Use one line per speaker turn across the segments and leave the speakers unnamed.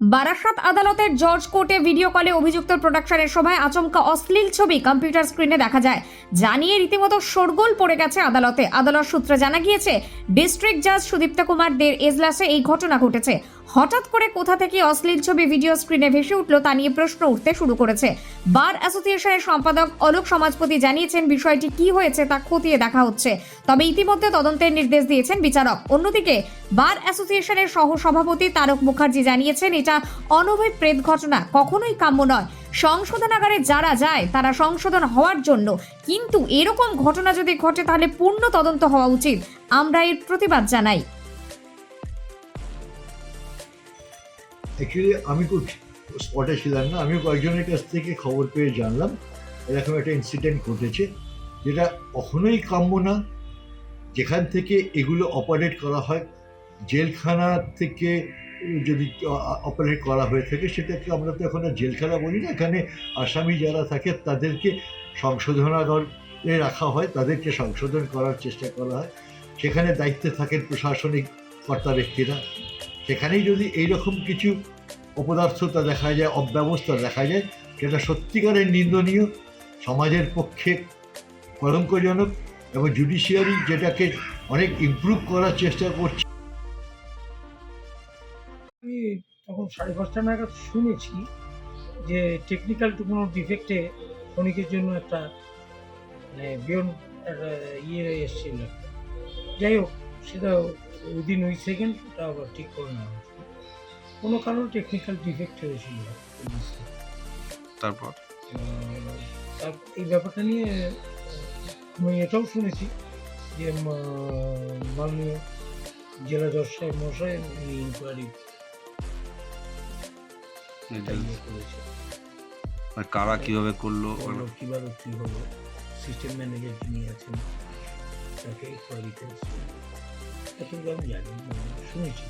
বারাসাত আদালতের জর্জ কোর্টে ভিডিও কলে অভিযুক্ত প্রোডাকশনের সময় আচমকা অশ্লীল ছবি কম্পিউটার স্ক্রিনে দেখা যায়। জানিয়ে রীতিমতো শোরগোল পড়ে গেছে আদালতে। আদালত সূত্রে জানা গিয়েছে, ডিস্ট্রিক্ট জাজ সুদীপ্ত কুমার দের এজলাসে এই ঘটনা ঘটেছে। হঠাৎ করে কোথা থেকে অশ্লীল ছবি ভিডিও স্ক্রিনে ভেসে উঠল তা নিয়ে প্রশ্ন উঠতে শুরু করেছে। বার অ্যাসোসিয়েশনের সম্পাদক অলোক সমাজপতি জানিয়েছেন, বিষয়টি কি হয়েছে তা খতিয়ে দেখা হচ্ছে। তবে ইতিমধ্যে তদন্তের নির্দেশ দিয়েছেন বিচারক। অন্যদিকে, বার অ্যাসোসিয়েশনের সহ সভাপতি তারক মুখার্জি জানিয়েছেন, এটা অনভিপ্রেত ঘটনা, কখনোই কাম্য নয়। সংশোধনাগারে যারা যায়, তারা সংশোধন হওয়ার জন্য। কিন্তু এরকম ঘটনা যদি ঘটে, তাহলে পূর্ণ তদন্ত হওয়া উচিত। আমরা এর প্রতিবাদ জানাই।
অ্যাকচুয়ালি আমি তো স্পটে ছিলাম না আমি কয়েকজনের কাছ থেকে খবর পেয়ে জানলাম। এরকম একটা ইনসিডেন্ট ঘটেছে, যেটা কখনোই কাম্য না। যেখান থেকে এগুলো অপারেট করা হয়, জেলখানা থেকে যদি অপারেট করা হয়ে থাকে, সেটাকে আমরা তো এখন আর জেলখানা বলি না। এখানে আসামি যারা থাকে, তাদেরকে সংশোধনাগারে রাখা হয়, তাদেরকে সংশোধন করার চেষ্টা করা হয়। সেখানে দায়িত্বে থাকেন প্রশাসনিক কর্তা ব্যক্তিরা সেখানেই যদি এইরকম কিছু অপদার্থতা দেখা যায়, অব্যবস্থা দেখা যায় সেটা সত্যিকারের নিন্দনীয়, সমাজের পক্ষে কলঙ্কজনক এবং জুডিশিয়ারি যেটাকে অনেক ইমপ্রুভ করার চেষ্টা করছে।
আমি তখন সাড়ে পাঁচটা নাগাদ শুনেছি যে টেকনিক্যাল টু কোনো ডিফেক্টে ক্ষণিকের জন্য একটা মানে ইয়ে এসেছিল। যাই হোক, সেটা উইদিন উইক সেকেন্ড ওটা আবার ঠিক করে নেওয়া কোনো কারণে টেকনিক্যাল ডিফেক্ট হয়েছিল
তারপর?
তার এই ব্যাপারটা নিয়ে আমি এটাও শুনেছি যে মাননীয় জেলা জজ সাহেব মশাই ইনকোয়ারি
মানে কারা কীভাবে করল?
কীভাবে কী হলো সিস্টেম ম্যানেজার যিনি আছেন তাকে কোয়ারি করেছে। এতটুকু আমি জানি শুনেছি।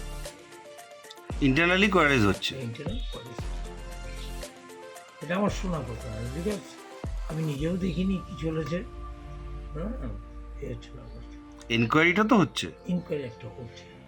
ইন্টারনালি কোয়ারিজ হচ্ছে।
এটা আমার শোনা কথা। বিকজ আমি নিজেও দেখিনি কি চলেছে হ্যাঁ এই হচ্ছে ব্যাপার
ইনকোয়ারিটা তো হচ্ছে।
ইনকোয়ারি একটা হচ্ছে।